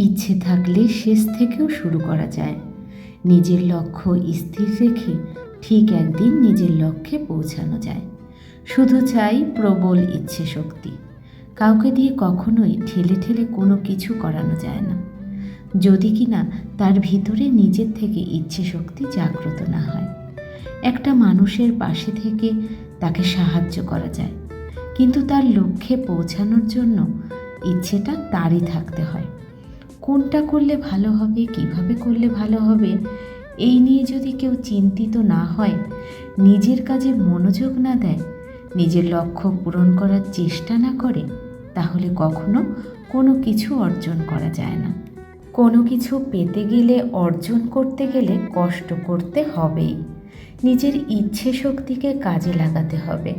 ইচ্ছে থাকলে শেষ থেকেও শুরু করা যায়। নিজের লক্ষ্য স্থির রেখে ঠিক একদিন নিজের লক্ষ্যে পৌঁছানো যায়। শুধু চাই প্রবল ইচ্ছে শক্তি। কাউকে দিয়ে কখনোই ঠেলে ঠেলে কোনো কিছু করানো যায় না। যদি কিনা তার ভিতরে নিজের থেকে ইচ্ছে শক্তি জাগ্রত না হয়। একটা মানুষের পাশে থেকে তাকে সাহায্য করা যায়। কিন্তু তার লক্ষ্যে পৌঁছানোর জন্য ইচ্ছেটা তারই থাকতে হয়। কোনটা করলে ভালো হবে, কীভাবে করলে ভালো হবে, এই নিয়ে যদি কেউ চিন্তিত না হয়, নিজের কাজে মনোযোগ না দেয়, নিজের লক্ষ্য পূরণ করার চেষ্টা না করে, তাহলে কখনো কোনো কিছু অর্জন করা যায় না। কোনো কিছু পেতে গেলে, অর্জন করতে গেলে কষ্ট করতে হবেই। নিজের ইচ্ছে শক্তিকে কাজে লাগাতে হবে।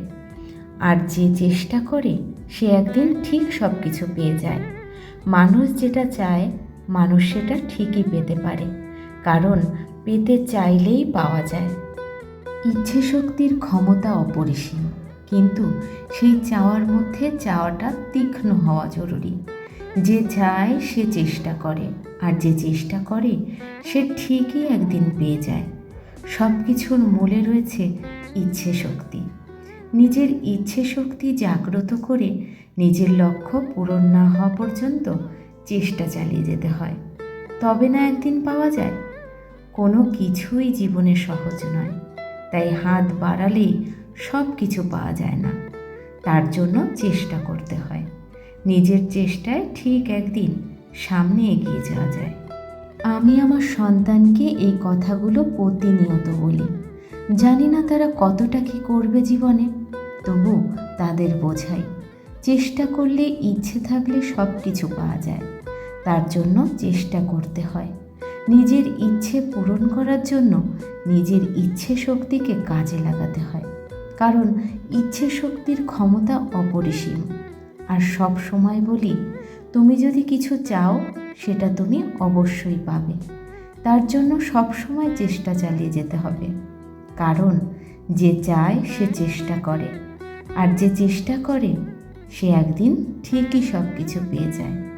আর যে চেষ্টা করে, সে একদিন ঠিক সব কিছু পেয়ে যায়। মানুষ যেটা চায়, মানুষ সেটা ঠিকই পেতে পারে। কারণ পেতে চাইলেই পাওয়া যায়। ইচ্ছে শক্তির ক্ষমতা অপরিসীম। কিন্তু সেই চাওয়ার মধ্যে চাওয়াটা তীক্ষ্ণ হওয়া জরুরি। যে চায়, সে চেষ্টা করে। আর যে চেষ্টা করে, সে ঠিকই একদিন পেয়ে যায়। সব কিছুর মূলে রয়েছে ইচ্ছে শক্তি নিজের ইচ্ছে শক্তি জাগ্রত করে নিজের লক্ষ্য পূরণ না হওয়া পর্যন্ত চেষ্টা চালিয়ে যেতে হয়। তবে না একদিন পাওয়া যায়। কোনো কিছুই জীবনে সহজ নয়। তাই হাত বাড়ালেই সব কিছু পাওয়া যায় না। তার জন্য চেষ্টা করতে হয়। নিজের চেষ্টায় ঠিক একদিন সামনে এগিয়ে যাওয়া যায়। আমি আমার সন্তানকে এই কথাগুলো প্রতিনিয়ত বলি। জানি না তারা কতটা কি করবে জীবনে, তবু তাদের বোঝাই। চেষ্টা করলে ইচ্ছে থাকলে সব কিছু পাওয়া যায়। তার জন্য চেষ্টা করতে হয়। নিজের ইচ্ছে পূরণ করার জন্য নিজের ইচ্ছে শক্তিকে কাজে লাগাতে হয়। কারণ ইচ্ছে শক্তির ক্ষমতা অপরিসীম। আর সব সময় বলি, তুমি যদি কিছু চাও, সেটা তুমি অবশ্যই পাবে। তার জন্য সব সময় চেষ্টা চালিয়ে যেতে হবে। কারণ যে চায় সে চেষ্টা করে, আর যে চেষ্টা করে, সে একদিন ঠিকই সব কিছু পেয়ে যায়।